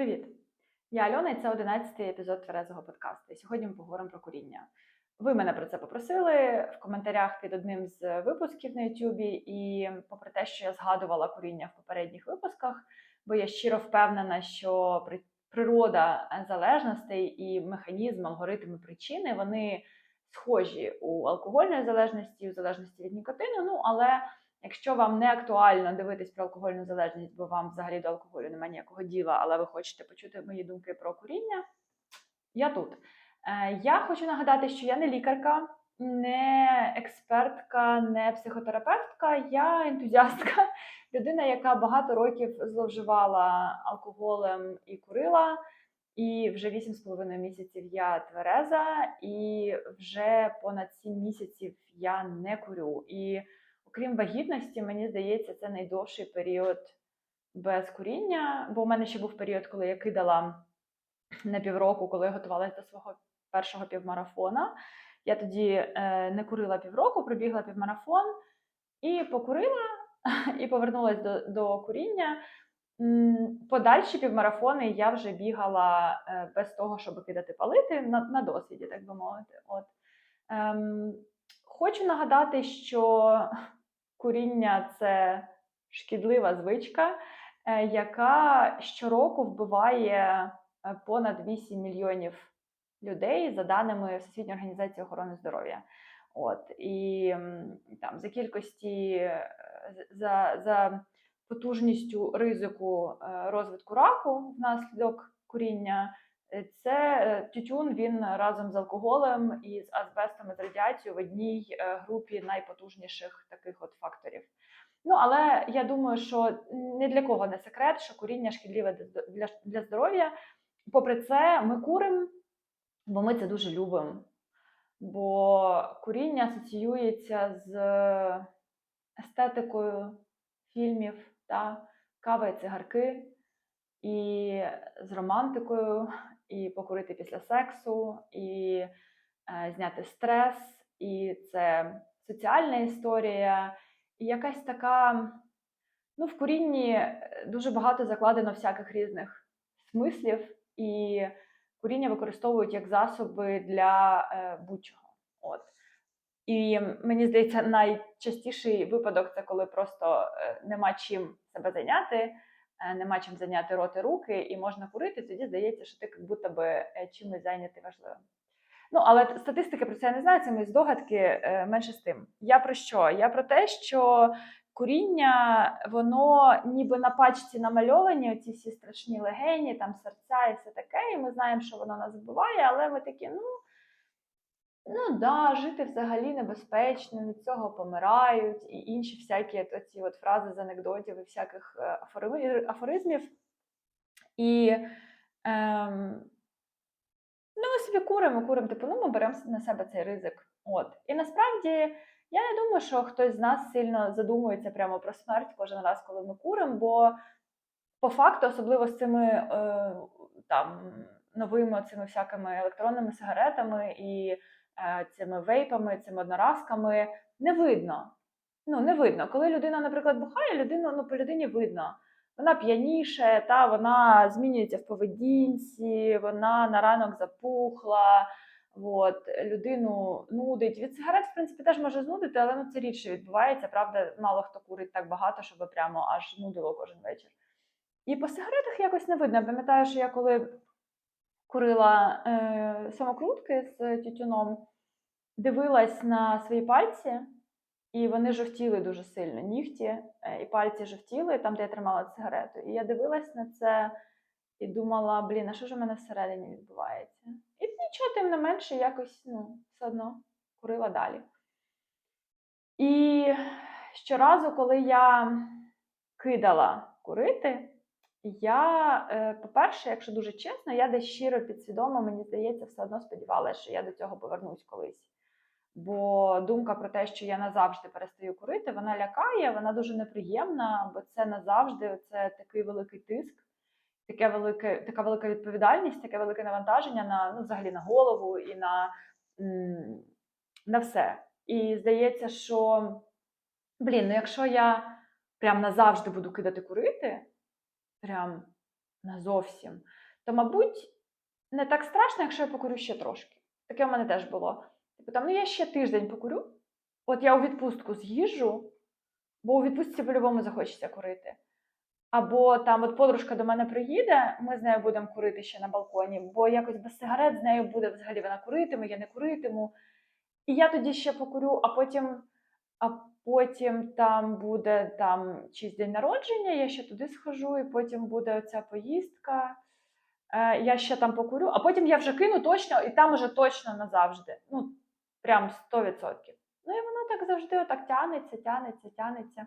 Привіт! Я Альона, і це 11-й епізод тверезого подкасту. І сьогодні ми поговоримо про куріння. Ви мене про це попросили в коментарях під одним з випусків на Ютубі. І попри те, що я згадувала куріння в попередніх випусках, бо я щиро впевнена, що природа залежностей і механізм, алгоритми причини вони схожі у алкогольної залежності, у залежності від нікотину. Ну але Якщо вам не актуально дивитись про алкогольну залежність, бо вам взагалі до алкоголю немає ніякого діла, але ви хочете почути мої думки про куріння, я тут. Е, Я хочу нагадати, що я не лікарка, не експертка, не психотерапевтка, я ентузіастка, людина, яка багато років зловживала алкоголем і курила. І вже 8,5 місяців я твереза, і вже понад 7 місяців я не курю. І окрім вагітності, мені здається, це найдовший період без куріння, бо в мене ще був період, коли я кидала на півроку, коли я готувалася до свого першого півмарафона. Я тоді е, не курила півроку, пробігла півмарафон і покурила, і повернулася до, до куріння. Подальші півмарафони я вже бігала е, без того, щоб кидати палити на, на досвіді, так би мовити. От. Ем, хочу нагадати, що куріння це шкідлива звичка, е, яка щороку вбиває е, понад 8 мільйонів людей за даними Всесвітньої організації охорони здоров'я. От і там за кількості е, за, за потужністю ризику розвитку раку внаслідок куріння. Е, Це е, тютюн він разом з алкоголем і з азбестом і з радіацією в одній е, групі найпотужніших таких от факторів. Ну але я думаю, що не для кого не секрет, що куріння шкідливе для для, здоров'я. Попри це, ми куримо, бо ми це дуже любимо. Бо куріння асоціюється з естетикою фільмів, та кава і цигарки, і з романтикою, і покурити після сексу, і е, зняти стрес, і це соціальна історія, і якась така. Ну, в курінні е, дуже багато закладено всяких різних смислів, і куріння використовують як засоби для е, будь-чого. От. І мені здається, найчастіший випадок це коли просто е, нема чим себе зайняти, нема чим зайняти рот і руки, і можна курити, тоді здається, що ти як будто би е, чимось зайнятий важливим. Ну, але статистики про це я не знаю, це мої здогадки е, менше з тим. Я про що? Я про те, що куріння, воно ніби на пачці намальовані, оці всі страшні легені, там серця і все таке, і ми знаємо, що воно нас вбиває, але ми такі, ну. Ну да, жити взагалі небезпечно, від цього помирають, і інші всякі оці от фрази з анекдотів і всяких е, афоризмів. І ем, ну, ми собі куримо, куримо, типу, ну, ми беремо на себе цей ризик. От. І насправді я не думаю, що хтось з нас сильно задумується прямо про смерть кожен раз, коли ми куримо, бо по факту, особливо з цими е, там новими цими всякими електронними сигаретами і цими вейпами, цими одноразками, не видно. Ну, не видно. Коли людина, наприклад, бухає, людину, ну, по людині видно. Вона п'яніше, та вона змінюється в поведінці, вона на ранок запухла. От, людину нудить. Від сигарет, в принципі, теж може знудити, але ну, це рідше відбувається. Правда, мало хто курить так багато, щоб прямо аж нудило кожен вечір. І по сигаретах якось не видно. Я пам'ятаю, що я коли курила е, самокрутки з тютюном, дивилась на свої пальці, і вони жовтіли дуже сильно. Нігті е, і пальці жовтіли, там, де я тримала цигарету. І я дивилась на це і думала, блін, а що ж у мене всередині відбувається? І нічого, тим не менше, якось ну, все одно курила далі. І щоразу, коли я кидала курити, я, е, по-перше, якщо дуже чесно, я десь щиро підсвідомо, мені здається, все одно сподівалася, що я до цього повернусь колись. Бо думка про те, що я назавжди перестаю курити, вона лякає, вона дуже неприємна, бо це назавжди це такий великий тиск, таке велике, така велика відповідальність, таке велике навантаження на ну, взагалі на голову і на, на все. І здається, що блін, ну якщо я прям назавжди буду кидати курити, прям на зовсім, то, мабуть, не так страшно, якщо я покурю ще трошки. Таке в мене теж було. Типу там, ну я ще тиждень покурю, от я у відпустку з'їжджу, бо у відпустці по-любому захочеться курити. Або там от подружка до мене приїде, ми з нею будемо курити ще на балконі, бо якось без сигарет з нею буде взагалі вона куритиме, я не куритиму. І я тоді ще покурю, а потім, а потім там буде там чийсь день народження, я ще туди схожу, і потім буде оця поїздка. Е, я ще там покурю, а потім я вже кину точно, і там уже точно назавжди. Ну, прям 100%. Ну і воно так завжди отак тянеться, тянеться, тянеться.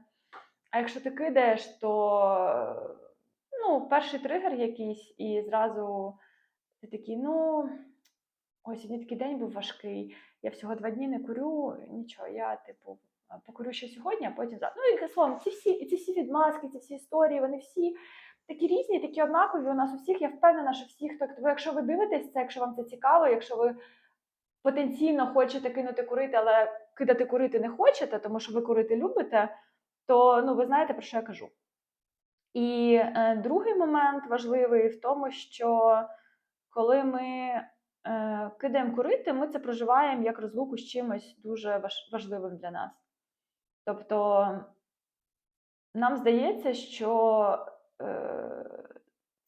А якщо ти кидаєш, то ну, перший тригер якийсь, і зразу ти такий, ну, ось сьогодні такий день був важкий. Я всього два дні не курю, нічого, я, типу, покурю ще сьогодні, а потім завтра. Ну, і словом, ці всі, ці всі відмазки, ці всі історії, вони всі такі різні, такі однакові у нас у всіх. Я впевнена, що всі, хто якщо ви дивитесь це, якщо вам це цікаво, якщо ви потенційно хочете кинути курити, але кидати курити не хочете, тому що ви курити любите, то ну, ви знаєте, про що я кажу. І е, другий момент важливий в тому, що коли ми е, кидаємо курити, ми це проживаємо як розлуку з чимось дуже важ- важливим для нас. Тобто нам здається, що е,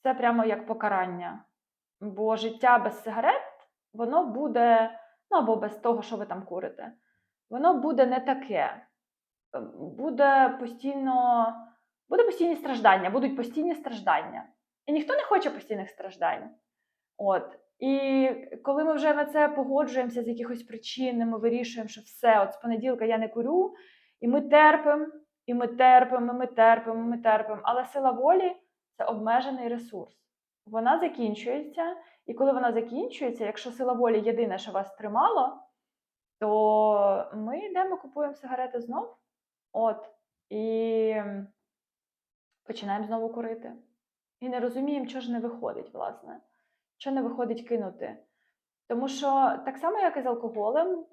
це прямо як покарання, бо життя без сигарет, воно буде, ну або без того, що ви там курите, воно буде не таке. Е, Буде постійно, буде постійні страждання, будуть постійні страждання. І ніхто не хоче постійних страждань. От. І коли ми вже на це погоджуємося з якихось причин, ми вирішуємо, що все, от з понеділка я не курю, і ми терпимо, і ми терпимо, і ми терпимо, і ми терпимо. Але сила волі це обмежений ресурс. Вона закінчується, і коли вона закінчується, якщо сила волі єдине, що вас тримало, то ми йдемо, купуємо сигарети знов. От, і починаємо знову курити. І не розуміємо, що ж не виходить, власне. Що не виходить кинути. Тому що так само, як і з алкоголем,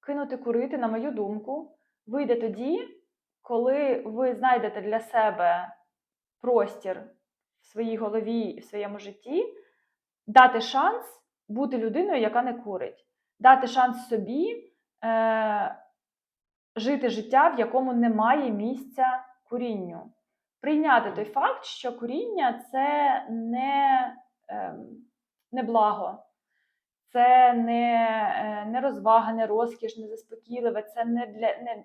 кинути курити, на мою думку, вийде тоді, коли ви знайдете для себе простір в своїй голові і в своєму житті, дати шанс бути людиною, яка не курить, дати шанс собі е, жити життя, в якому немає місця курінню. Прийняти той факт, що куріння це не, е, не благо, це не, е, не розвага, не розкіш, не заспокійливе, це не для не,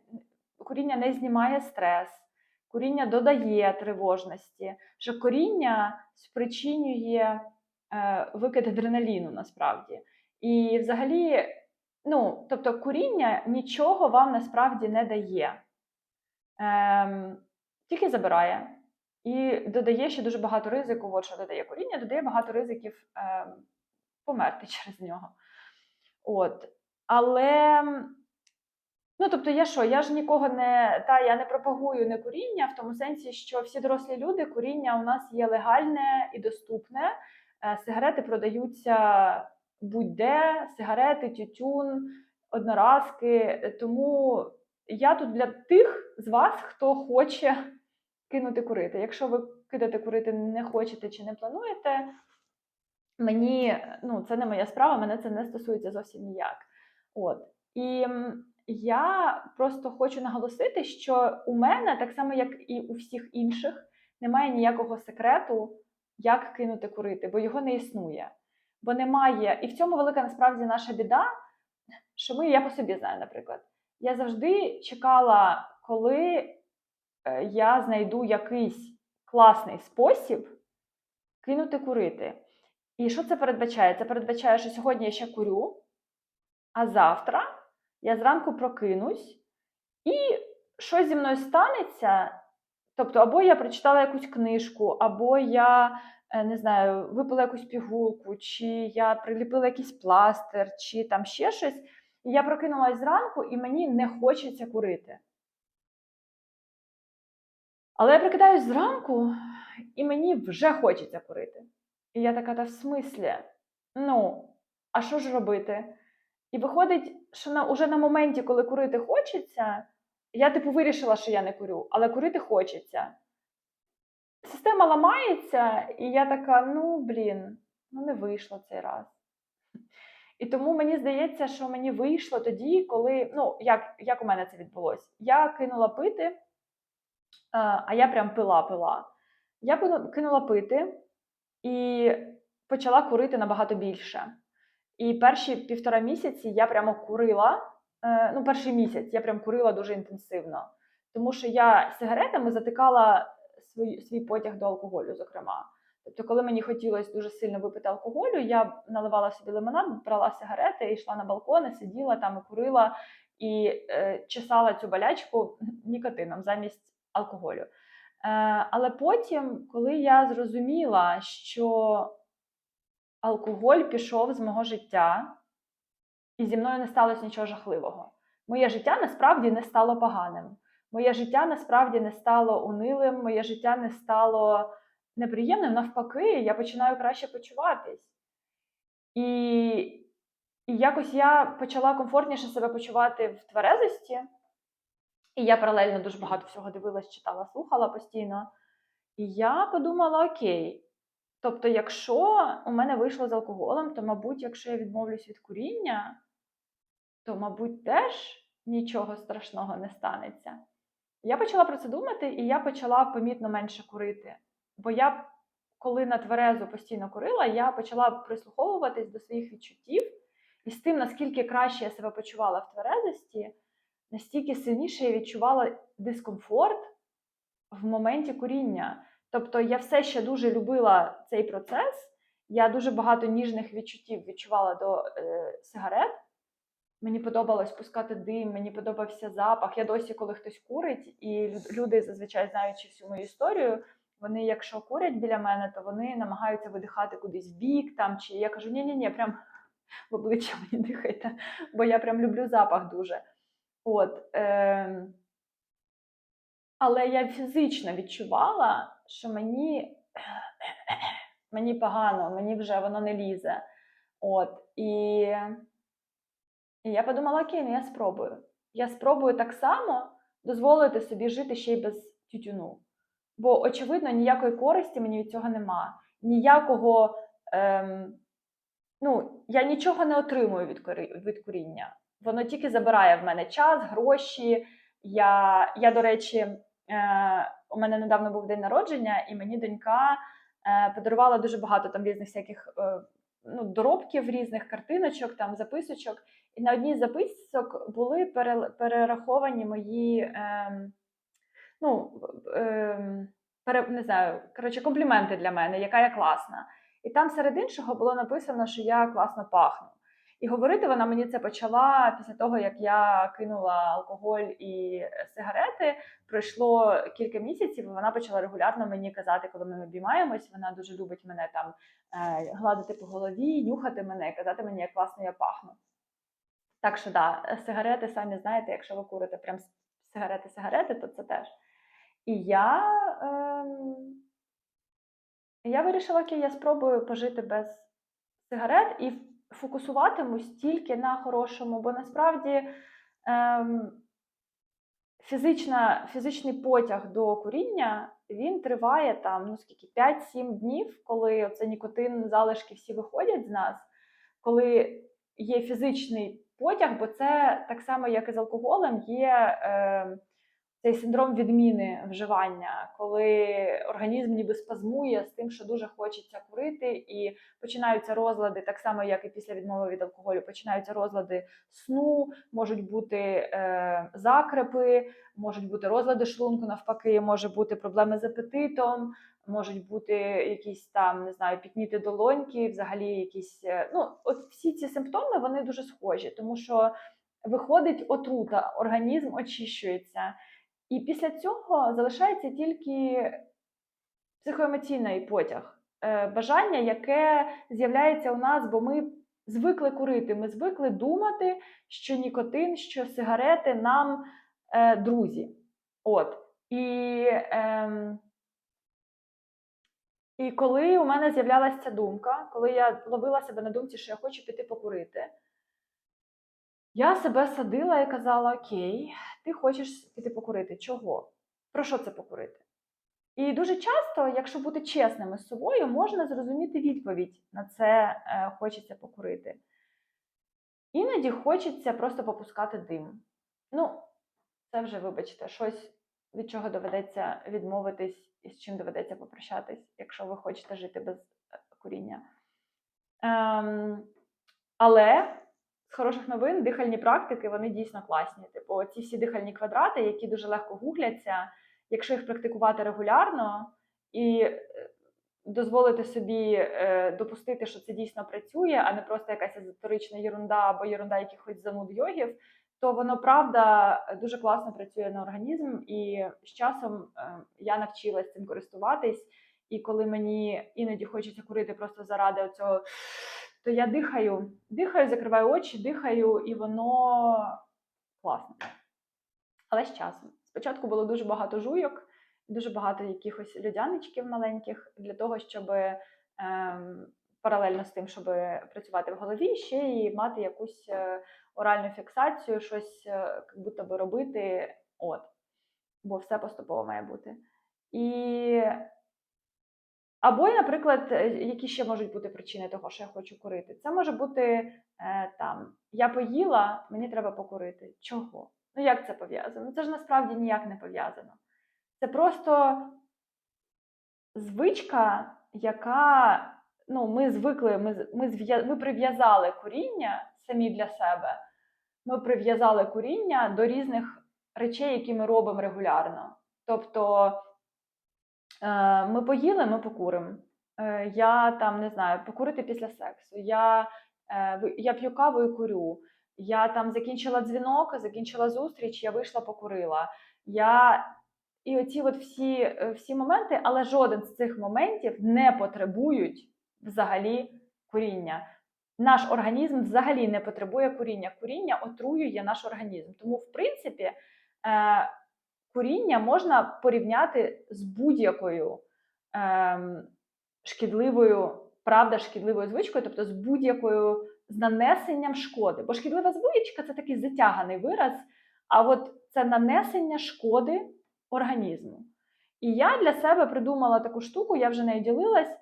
куріння не знімає стрес, куріння додає тривожності, що коріння спричинює викид адреналіну насправді. І взагалі, ну, тобто куріння нічого вам насправді не дає, ем, тільки забирає. І додає ще дуже багато ризику. От що додає куріння, додає багато ризиків ем, померти через нього. От. Але, ну тобто, я що, я ж нікого не та я не пропагую не куріння в тому сенсі, що всі дорослі люди, куріння у нас є легальне і доступне. Е, Сигарети продаються будь-де, сигарети, тютюн, одноразки. Тому я тут для тих з вас, хто хоче кинути курити. Якщо ви кидати курити не хочете чи не плануєте, мені ну, це не моя справа, мене це не стосується зовсім ніяк. От. І я просто хочу наголосити, що у мене, так само як і у всіх інших, немає ніякого секрету, як кинути курити, бо його не існує. Бо немає, і в цьому велика насправді наша біда, що ми, я по собі знаю, наприклад. Я завжди чекала, коли е, я знайду якийсь класний спосіб кинути курити. І що це передбачає? Це передбачає, що сьогодні я ще курю, а завтра я зранку прокинусь, і щось зі мною станеться. Тобто, або я прочитала якусь книжку, або я е, не знаю, випила якусь пігулку, чи я приліпила якийсь пластир, чи там ще щось. І я прокинулась зранку, і мені не хочеться курити. Але я прокидаюсь зранку, і мені вже хочеться курити. І я така, та в смислі? Ну, а що ж робити? І виходить, що на, уже на моменті, коли курити хочеться, я типу вирішила, що я не курю, але курити хочеться. система ламається, і я така: ну блін, ну не вийшло цей раз. І тому мені здається, що мені вийшло тоді, коли. Ну, як, як у мене це відбулося? Я кинула пити, а я прям пила пила. Я кинула пити і почала курити набагато більше. І перші півтора місяці я прямо курила. Е, Ну, перший місяць я прям курила дуже інтенсивно. Тому що я сигаретами затикала свій, свій потяг до алкоголю, зокрема. Тобто, коли мені хотілося дуже сильно випити алкоголю, я наливала собі лимонад, брала сигарети, йшла на балкон, і сиділа там і курила і е, чесала цю болячку нікотином замість алкоголю. Е, але потім, коли я зрозуміла, що алкоголь пішов з мого життя, і зі мною не сталося нічого жахливого. Моє життя насправді не стало поганим. Моє життя насправді не стало унилим, моє життя не стало неприємним. Навпаки, я починаю краще почуватись. І, і якось я почала комфортніше себе почувати в тверезості. І я паралельно дуже багато всього дивилась, читала, слухала постійно. І я подумала: окей. Тобто, якщо у мене вийшло з алкоголем, то, мабуть, якщо я відмовлюсь від куріння, то, мабуть, теж нічого страшного не станеться. Я почала про це думати, і я почала помітно менше курити. Бо я, коли на тверезу постійно курила, я почала прислуховуватись до своїх відчуттів, і з тим, наскільки краще я себе почувала в тверезості, настільки сильніше я відчувала дискомфорт в моменті куріння. Тобто я все ще дуже любила цей процес. Я дуже багато ніжних відчуттів відчувала до е, сигарет. Мені подобалось пускати дим, мені подобався запах. Я досі, коли хтось курить, і люди, зазвичай знаючи всю мою історію, вони, якщо курять біля мене, то вони намагаються видихати кудись в бік там. Чи я кажу, ні-ні, ні, прям в обличчя мені дихайте, бо я прям люблю запах дуже. От, е, але я фізично відчувала, що мені, мені погано, мені вже воно не лізе. От, і, і я подумала, окей, ну я спробую. Я спробую так само дозволити собі жити ще й без тютюну. Бо, очевидно, ніякої користі мені від цього нема. Ніякого, ем, ну, я нічого не отримую від, від куріння. Воно тільки забирає в мене час, гроші. Я, я до речі, е, у мене недавно був день народження, і мені донька е, подарувала дуже багато там різних всяких е, ну, доробків, різних картиночок, там записочок. І на одній з записок були перераховані мої. ем, ну, ем, пере, не знаю, коротше, компліменти для мене, яка я класна. І там серед іншого було написано, що я класно пахну. І говорити вона мені це почала після того, як я кинула алкоголь і сигарети. Пройшло кілька місяців, і вона почала регулярно мені казати, коли ми обіймаємось. Вона дуже любить мене там е, гладити по голові, нюхати мене, казати мені, як класно я пахну. Так що да, сигарети, самі знаєте, якщо ви курите прям сигарети-сигарети, то це теж. І я, ем, я вирішила, окей, я спробую пожити без сигарет і фокусуватимусь тільки на хорошому, бо насправді ем, фізична, фізичний потяг до куріння він триває там ну скільки 5-7 днів, коли це нікотин, залишки всі виходять з нас, коли є фізичний потяг, бо це так само, як і з алкоголем, є е, цей синдром відміни вживання, коли організм ніби спазмує з тим, що дуже хочеться курити, і починаються розлади, так само, як і після відмови від алкоголю, починаються розлади сну, можуть бути е, закрепи, можуть бути розлади шлунку, навпаки, може бути проблеми з апетитом. Можуть бути якісь там, не знаю, пітніти долоньки, взагалі якісь. е, Ну, от всі ці симптоми вони дуже схожі, тому що виходить отрута, організм очищується. І після цього залишається тільки психоемоційний потяг, е, бажання, яке з'являється у нас, бо ми звикли курити, ми звикли думати, що нікотин, що сигарети нам е, друзі. От. І, ем, і коли у мене з'являлася думка, коли я ловила себе на думці, що я хочу піти покурити, я себе садила і казала: Окей, ти хочеш піти покурити. Чого? Про що це покурити? І дуже часто, якщо бути чесними з собою, можна зрозуміти відповідь на це е, хочеться покурити. Іноді хочеться просто попускати дим. Ну, це вже, вибачте, щось, від чого доведеться відмовитись і з чим доведеться попрощатись, якщо ви хочете жити без е, куріння. Ем, але хороших новин дихальні практики вони дійсно класні. Типу, ці всі дихальні квадрати, які дуже легко гугляться, якщо їх практикувати регулярно і е, дозволити собі е, допустити, що це дійсно працює, а не просто якась езотерична єрунда або єрунда якихось зануд йогів, то воно правда дуже класно працює на організм. І з часом е, я навчилась цим користуватись. І коли мені іноді хочеться курити просто заради цього, то я дихаю, дихаю, закриваю очі, дихаю, і воно класно. Але з часом. Спочатку було дуже багато жуйок, дуже багато якихось людяничків маленьких для того, щоб ем, паралельно з тим, щоб працювати в голові, ще й мати якусь е, оральну фіксацію, щось е, як будто би робити. От. Бо все поступово має бути. І або, наприклад, е, які ще можуть бути причини того, що я хочу курити. Це може бути е, там я поїла, мені треба покурити. Чого? Ну як це пов'язано? Це ж насправді ніяк не пов'язано. Це просто звичка, яка ну, ми звикли, ми, ми, ми прив'язали куріння самі для себе. Ми прив'язали куріння до різних речей, які ми робимо регулярно. Тобто ми поїли, ми покуримо. Е, я там не знаю, покурити після сексу. Я, е, я п'ю каву і курю. Я там закінчила дзвінок, закінчила зустріч, я вийшла, покурила. Я... І оці от всі, е, всі моменти, але жоден з цих моментів не потребують взагалі куріння. Наш організм взагалі не потребує куріння. Куріння отруює наш організм. Тому, в принципі, е, куріння можна порівняти з будь-якою ем, шкідливою, правда, шкідливою звичкою, тобто з будь-якою з нанесенням шкоди. Бо шкідлива звичка це такий затяганий вираз, а от це нанесення шкоди організму. І я для себе придумала таку штуку, я вже нею ділилась,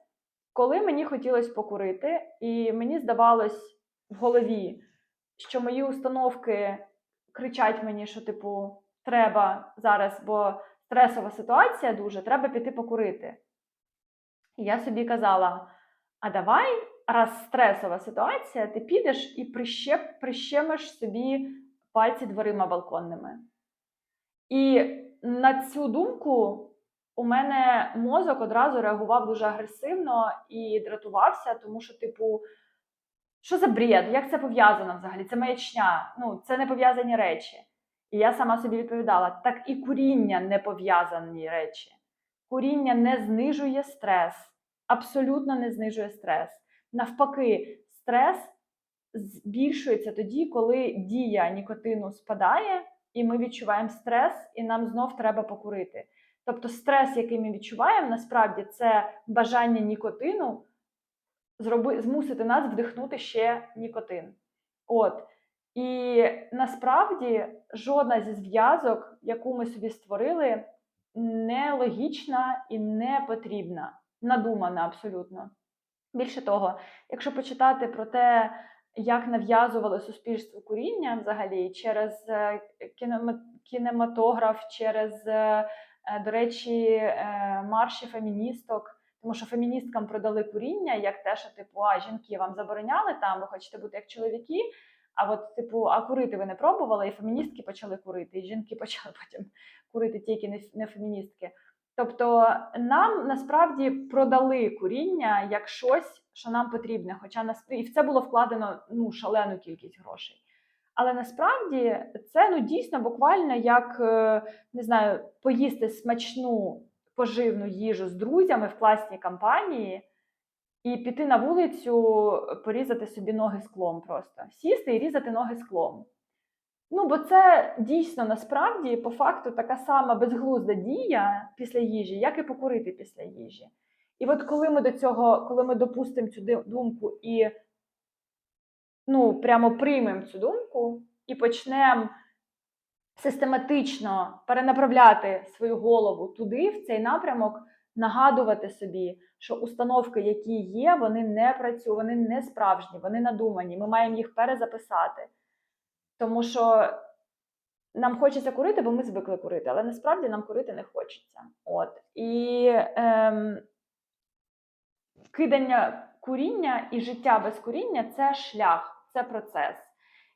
коли мені хотілося покурити, і мені здавалось в голові, що мої установки кричать мені, що, типу, треба зараз, бо стресова ситуація дуже, треба піти покурити. І я собі казала: а давай, раз стресова ситуація, ти підеш і прищеп, прищемиш собі пальці дверима балконними. І на цю думку у мене мозок одразу реагував дуже агресивно і дратувався, тому що, типу, що за бред? Як це пов'язано взагалі? Це маячня, ну, це не пов'язані речі. І я сама собі відповідала: так і куріння не пов'язані речі. Куріння не знижує стрес, абсолютно не знижує стрес. Навпаки, стрес збільшується тоді, коли дія нікотину спадає, і ми відчуваємо стрес, і нам знов треба покурити. Тобто, стрес, який ми відчуваємо, насправді це бажання нікотину зроби, змусити нас вдихнути ще нікотин. От. І насправді жодна зі зв'язок, яку ми собі створили, не логічна і не потрібна, надумана абсолютно. Більше того, якщо почитати про те, як нав'язували суспільству куріння взагалі через е, кінематограф, через, е, до речі, е, марші феміністок, тому що феміністкам продали куріння як те, що типу, а жінки вам забороняли там, ви хочете бути як чоловіки. А от, типу, а курити ви не пробували, і феміністки почали курити, і жінки почали потім курити ті, які не, не феміністки. Тобто нам насправді продали куріння як щось, що нам потрібне, хоча насправді і в це було вкладено ну, шалену кількість грошей. Але насправді це ну дійсно буквально як е, не знаю, поїсти смачну поживну їжу з друзями в класній компанії і піти на вулицю, порізати собі ноги склом просто. Сісти і різати ноги склом. Ну, бо це дійсно насправді по факту така сама безглузда дія після їжі, як і покурити після їжі. І от коли ми до цього, коли ми допустимо цю думку і ну, прямо приймемо цю думку і почнемо систематично перенаправляти свою голову туди, в цей напрямок, нагадувати собі, що установки, які є, вони не працюють, вони не справжні, вони надумані. Ми маємо їх перезаписати. Тому що нам хочеться курити, бо ми звикли курити, але насправді нам курити не хочеться. От. І ем, кидання куріння і життя без куріння це шлях, це процес.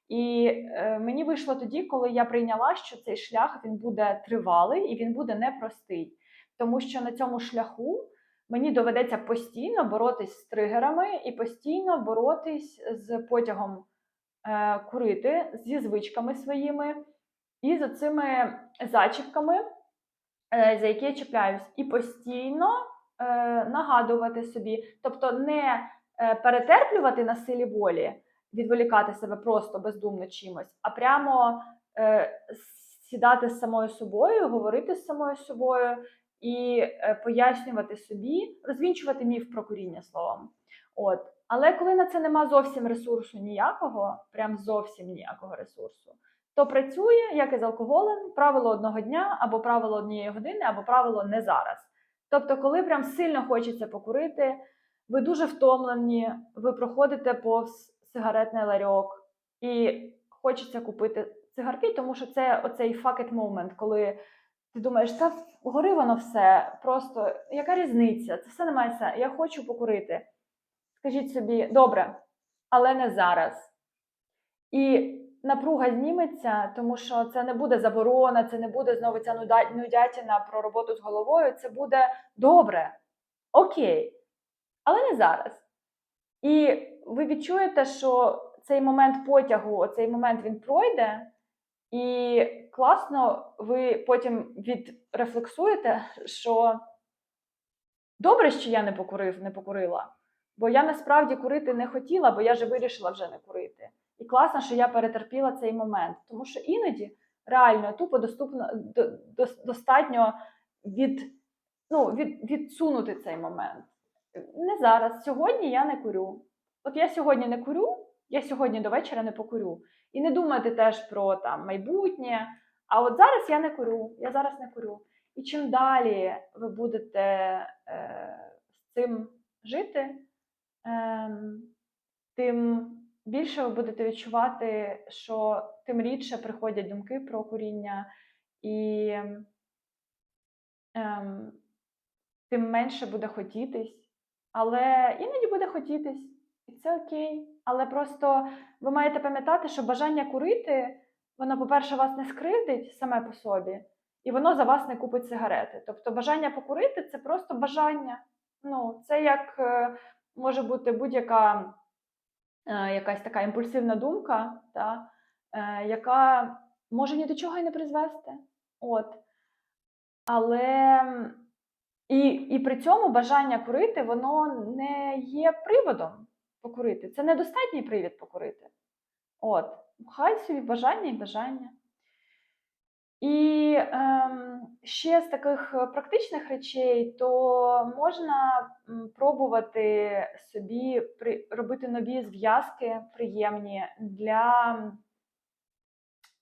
І е, мені вийшло тоді, коли я прийняла, що цей шлях він буде тривалий і він буде непростий. Тому що на цьому шляху мені доведеться постійно боротись з тригерами і постійно боротись з потягом е, курити, зі звичками своїми і з цими зачіпками, е, за які я чіпляюсь, і постійно е, нагадувати собі, тобто не е, перетерплювати на силі волі, відволікати себе просто бездумно чимось, а прямо е, сідати з самою собою, говорити з самою собою і е, пояснювати собі, розвінчувати міф про куріння словом. От. Але коли на це нема зовсім ресурсу ніякого, прям зовсім ніякого ресурсу, то працює, як і з алкоголем, правило одного дня, або правило однієї години, або правило не зараз. Тобто, коли прям сильно хочеться покурити, ви дуже втомлені, ви проходите повз сигаретний ларьок і хочеться купити цигарки, тому що це оцей fuck it moment, коли ти думаєш, та вгори воно все, просто яка різниця? Це все не має сенсу. Я хочу покурити. Скажіть собі, добре, але не зараз. І напруга зніметься, тому що це не буде заборона, це не буде знову ця нудятіна про роботу з головою. Це буде добре, окей, але не зараз. І ви відчуєте, що цей момент потягу, цей момент він пройде, і класно ви потім відрефлексуєте, що добре, що я не покурив, не покурила. Бо я насправді курити не хотіла, бо я же вирішила вже не курити. І класно, що я перетерпіла цей момент. Тому що іноді реально тупо доступно до, до, достатньо від, ну, від, відсунути цей момент. Не зараз. Сьогодні я не курю. От я сьогодні не курю, я сьогодні до вечора не покурю. І не думати теж про там майбутнє. А от зараз я не курю, я зараз не курю. І чим далі ви будете е, з цим жити, ем, тим більше ви будете відчувати, що тим рідше приходять думки про куріння, і ем, тим менше буде хотітись. Але іноді буде хотітись, і це окей. Але просто ви маєте пам'ятати, що бажання курити, воно, по-перше, вас не скривдить саме по собі, і воно за вас не купить сигарети. Тобто бажання покурити це просто бажання. Ну, це як е, може бути будь-яка е, якась така імпульсивна думка, та, е, яка може ні до чого й не призвести. От. Але і, і при цьому бажання курити, воно не є приводом покурити. Це недостатній привід покурити. От. Хай собі бажання і бажання. І ем, ще з таких е, практичних речей, то можна пробувати собі при, робити нові зв'язки приємні для,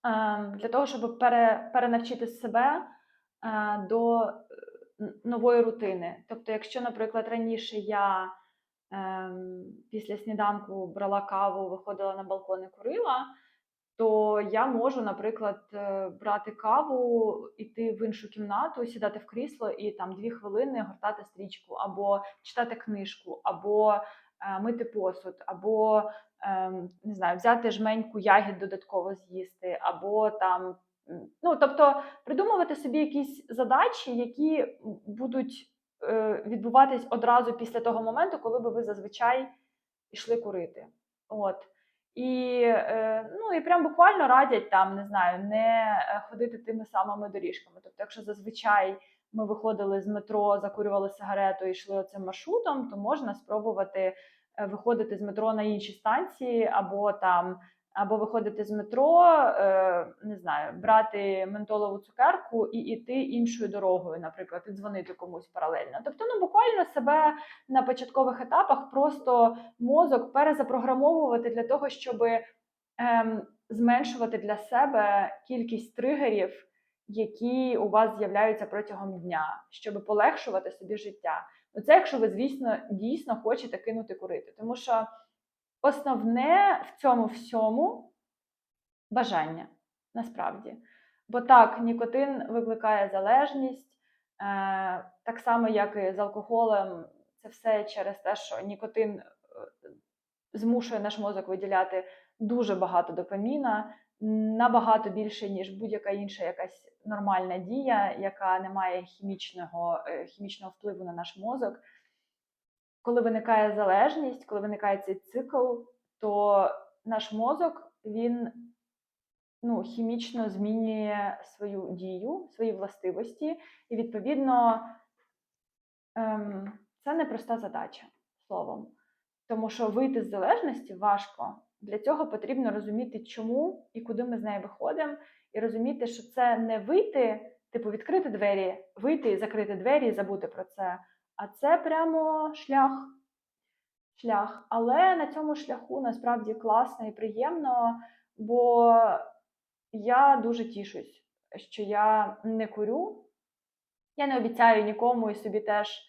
ем, для того, щоб пере, перенавчити себе е, до е, нової рутини. Тобто, якщо, наприклад, раніше я після сніданку брала каву, виходила на балкон і курила, то я можу, наприклад, е, брати каву, іти в іншу кімнату, сідати в крісло і там дві хвилини гортати стрічку, або читати книжку, або е, мити посуд, або ем, не знаю, взяти жменьку ягід додатково з'їсти, або там. Ну, тобто придумувати собі якісь задачі, які будуть відбуватись одразу після того моменту, коли би ви зазвичай йшли курити. От. І, е, ну, і прям буквально радять там, не знаю, не е, ходити тими самими доріжками. Тобто, якщо зазвичай ми виходили з метро, закурювали сигарету і йшли оцим маршрутом, то можна спробувати е, виходити з метро на інші станції, або там, або виходити з метро, е, не знаю, брати ментолову цукерку і йти іншою дорогою, наприклад, і дзвонити комусь паралельно. Тобто, ну буквально себе на початкових етапах просто мозок перезапрограмовувати для того, щоб ем, зменшувати для себе кількість тригерів, які у вас з'являються протягом дня, щоб полегшувати собі життя. Ну, це якщо ви, звісно, дійсно хочете кинути курити. Тому що основне в цьому всьому бажання насправді. Бо так, нікотин викликає залежність, е, так само, як і з алкоголем, це все через те, що нікотин е, змушує наш мозок виділяти дуже багато допаміна, набагато більше, ніж будь-яка інша якась нормальна дія, яка не має хімічного, е, хімічного впливу на наш мозок. Коли виникає залежність, коли виникає цей цикл, то наш мозок він ну, хімічно змінює свою дію, свої властивості, і відповідно ем, це непроста задача словом. Тому що вийти з залежності важко. Для цього потрібно розуміти, чому і куди ми з нею виходимо, і розуміти, що це не вийти, типу, відкрити двері, вийти закрити двері і забути про це. А це прямо шлях. Шлях. Але на цьому шляху насправді класно і приємно, бо я дуже тішусь, що я не курю. Я не обіцяю нікому і собі теж,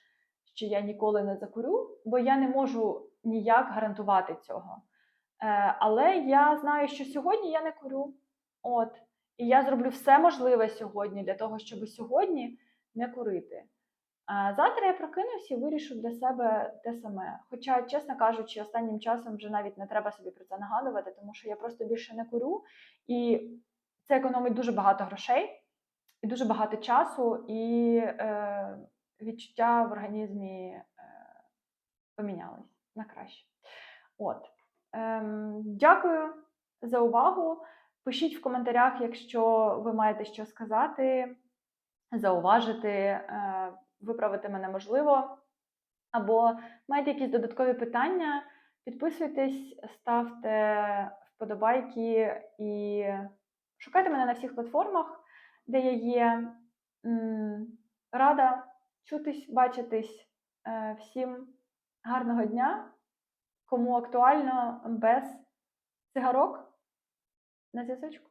що я ніколи не закурю, бо я не можу ніяк гарантувати цього. Е, але я знаю, що сьогодні я не курю. От. І я зроблю все можливе сьогодні для того, щоб сьогодні не курити. Завтра я прокинусь і вирішу для себе те саме. Хоча, чесно кажучи, останнім часом вже навіть не треба собі про це нагадувати, тому що я просто більше не курю, і це економить дуже багато грошей, і дуже багато часу, і е, відчуття в організмі е, помінялись на краще. От. Ем, дякую за увагу. Пишіть в коментарях, якщо ви маєте що сказати, зауважити, е, виправити мене можливо. Або маєте якісь додаткові питання, підписуйтесь, ставте вподобайки і шукайте мене на всіх платформах, де я є. Рада чутись, бачитись. Е, Всім гарного дня! Кому актуально без цигарок на зв'язочку.